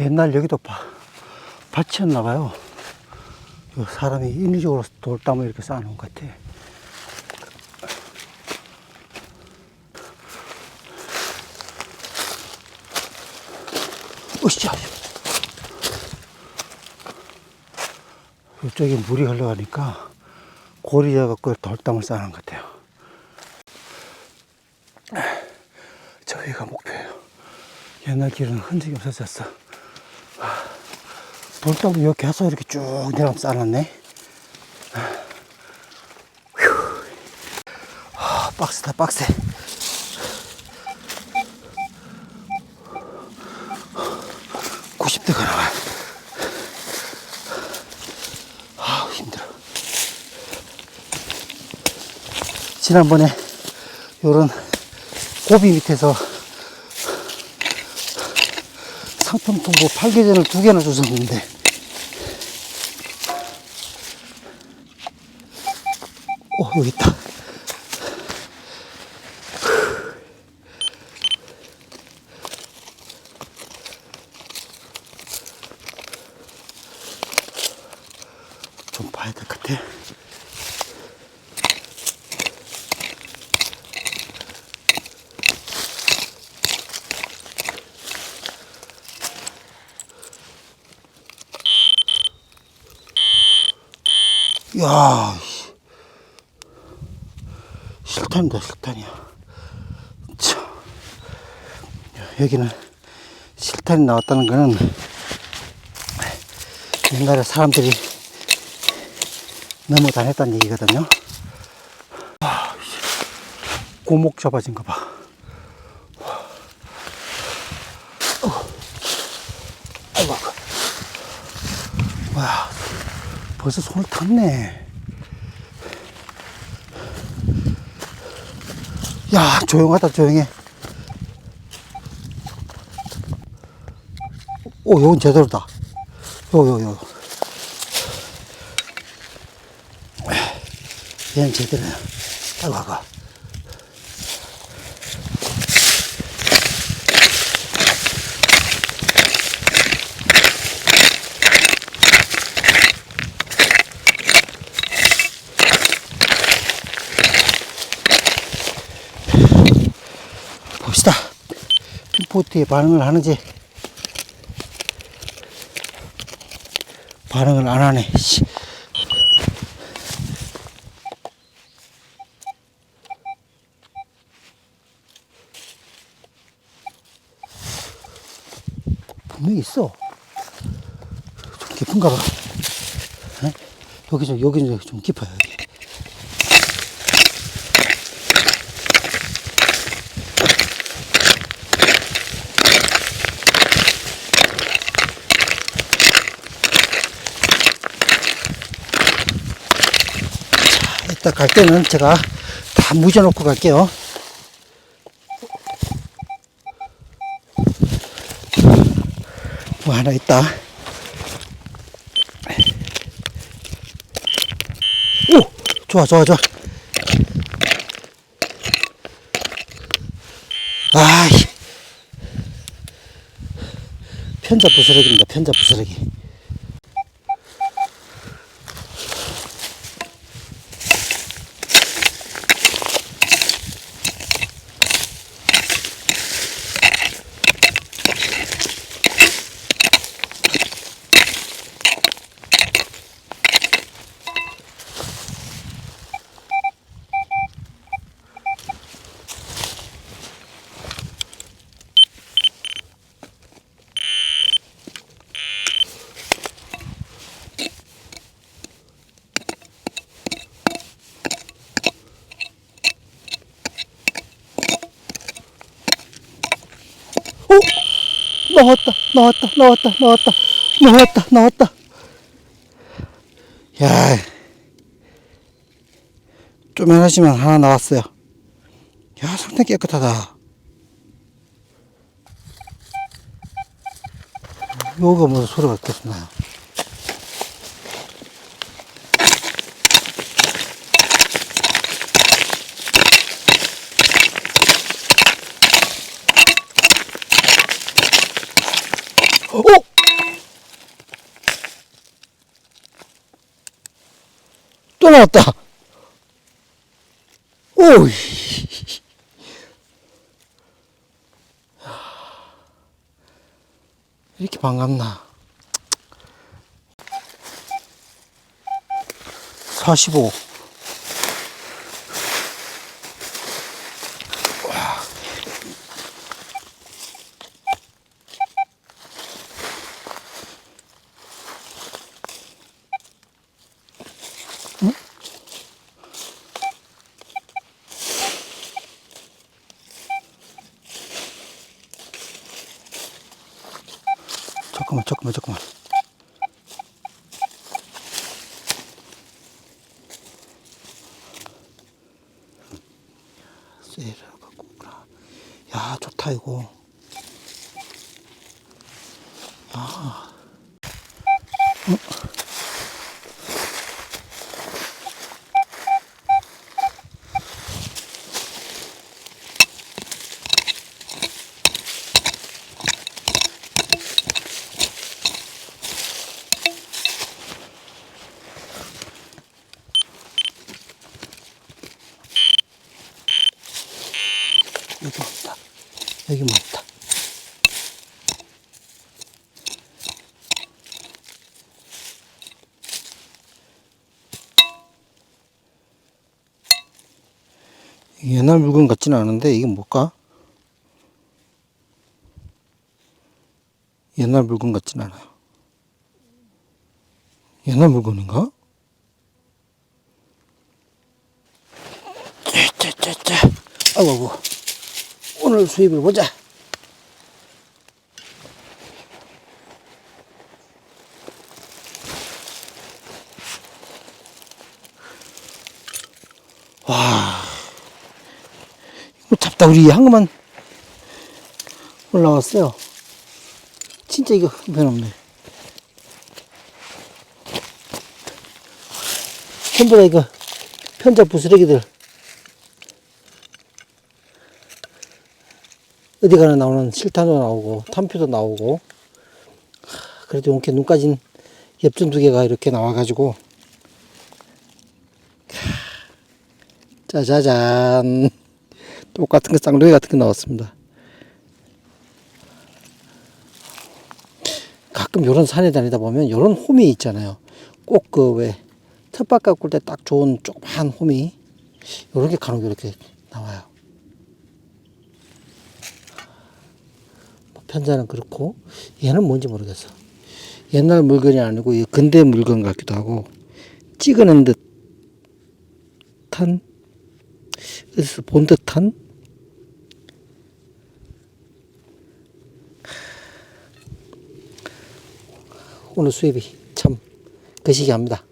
옛날 여기도 바, 밭이었나 봐요. 이 사람이 인위적으로 돌담을 이렇게 쌓아놓은 것 같아. 으쌰! 이쪽에 물이 흘러가니까 고리 져 갖고 돌담을 쌓아놓은 것 같아요. 저기가 목표예요. 옛날 길은 흔적이 없어졌어. 돌담을 이렇게 해서 이렇게 쭉 내려가면 쌓아놨네. 빡세다, 빡세. (90대가) 나와. 아 힘들어. 지난번에 요런 고비 밑에서 상품 통보 8개전을 두 개나 주셨는데. 오 여기 있다. 좀 봐야 될 것 같아 야, 씨. 실탄이다, 실탄이야. 참. 여기는 실탄이 나왔다는 거는 옛날에 사람들이 너무 다녔다는 얘기거든요. 아, 씨. 고목 잡아진 거 봐. 어. 아이고, 아이고. 와, 벌써 손을 탔네. 야, 조용하다, 조용해. 오, 요건 제대로다. 요, 요, 요. 얘는 제대로야. 아이고, 아이고. 봅시다. 핀 포트에 반응을 하는지. 반응을 안 하네. 씨. 분명히 있어. 좀 깊은가 봐. 에? 여기 좀, 여기 좀, 좀 깊어요. 이따 갈 때는 제가 다 묻어놓고 갈게요. 뭐 하나 있다. 오! 좋아, 좋아, 좋아. 아이. 편자 부스러기입니다, 편자 부스러기. 오! 나왔다, 나왔다, 나왔다, 나왔다, 나왔다, 나왔다. 야, 쪼면하지만 하나 나왔어요. 야, 상당히 깨끗하다. 요거 뭐 소리가 어떻나요? 어? 또 나왔다. 오이. 이렇게 반갑나. 45. 잠깐만, 잠깐만, 잠깐만. 세일을 갖고 오구나. 야, 좋다, 이거. 여기 뭐 있다. 여기 뭐 있다. 옛날 물건 같지는 않은데 이게 뭘까? 옛날 물건 같진 않아요. 옛날 물건인가? 짜짜짜짜. 아이고. 오늘 수입을 보자. 와, 이거 잡다구리 한 것만 올라왔어요. 진짜 이거 형편없네. 전부 다 이거 편작 부스러기들. 어디 가나 나오는 실탄도 나오고 탄표도 나오고. 하, 그래도 이렇게 눈 까진 엽전 두 개가 이렇게 나와가지고. 하, 짜자잔. 똑같은 거 쌍둥이 같은 거 나왔습니다. 가끔 요런 산에 다니다 보면 요런 홈이 있잖아요. 꼭 그 왜 텃밭 가꿀 때 딱 좋은 조그만 홈이 요런 게 간혹 이렇게 나와요 편자는 그렇고 얘는 뭔지 모르겠어. 옛날 물건이 아니고 이 근대 물건 같기도 하고 찍어낸 듯한 어디서 본 듯한 오늘 수입이 참 거시기합니다.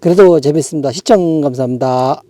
그래도 재밌습니다. 시청 감사합니다.